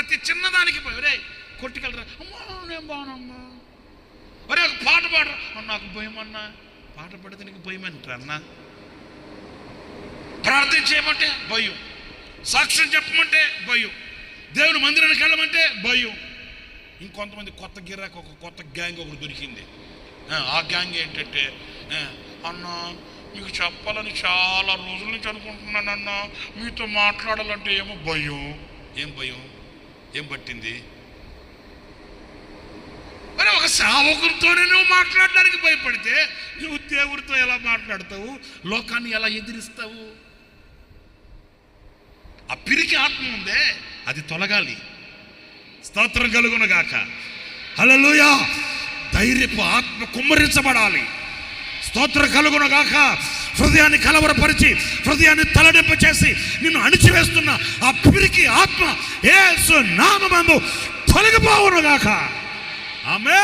ప్రతి చిన్నదానికి భయం రే కొట్టుకెళ్ళరా. అమ్మా నేను బాగునమ్మా ఒరే ఒక పాట పాడరా. నాకు భయం అన్నా పాట పడితే నీకు భయం అంటారా అన్నా? ప్రార్థన చేయమంటే భయం. సాక్ష్యం చెప్పమంటే భయం. దేవుని మందిరానికి వెళ్ళమంటే భయం. ఇంకొంతమంది కొత్త గిరాకు ఒక కొత్త గ్యాంగ్ ఒకటి దొరికింది. ఆ, గ్యాంగ్ ఏంటంటే అన్నా మీకు చెప్పాలని చాలా రోజుల నుంచి అనుకుంటున్నానన్న మీతో మాట్లాడాలంటే ఏమో భయం. ఏం భయం? ఏం పట్టింది? మరి ఒక సేవకుడితోనే నువ్వు మాట్లాడడానికి భయపడితే నువ్వు దేవుడితో ఎలా మాట్లాడతావు? లోకాన్ని ఎలా ఎదిరిస్తావు? ఆ పిరికి ఆత్మ ఉందే అది తొలగాలి. స్తోత్రం కలుగును గాక. ధైర్యపు ఆత్మ కుమ్మరించబడాలి. స్తోత్రం కలుగును గాక. హృదయాన్ని కలవరపరిచి హృదయాన్ని తలడింప చేసి నిన్ను అణిచివేస్తున్న ఆ పిరికి ఆత్మ ఏ నామమందు తొలగిపోవును గాక ఆమె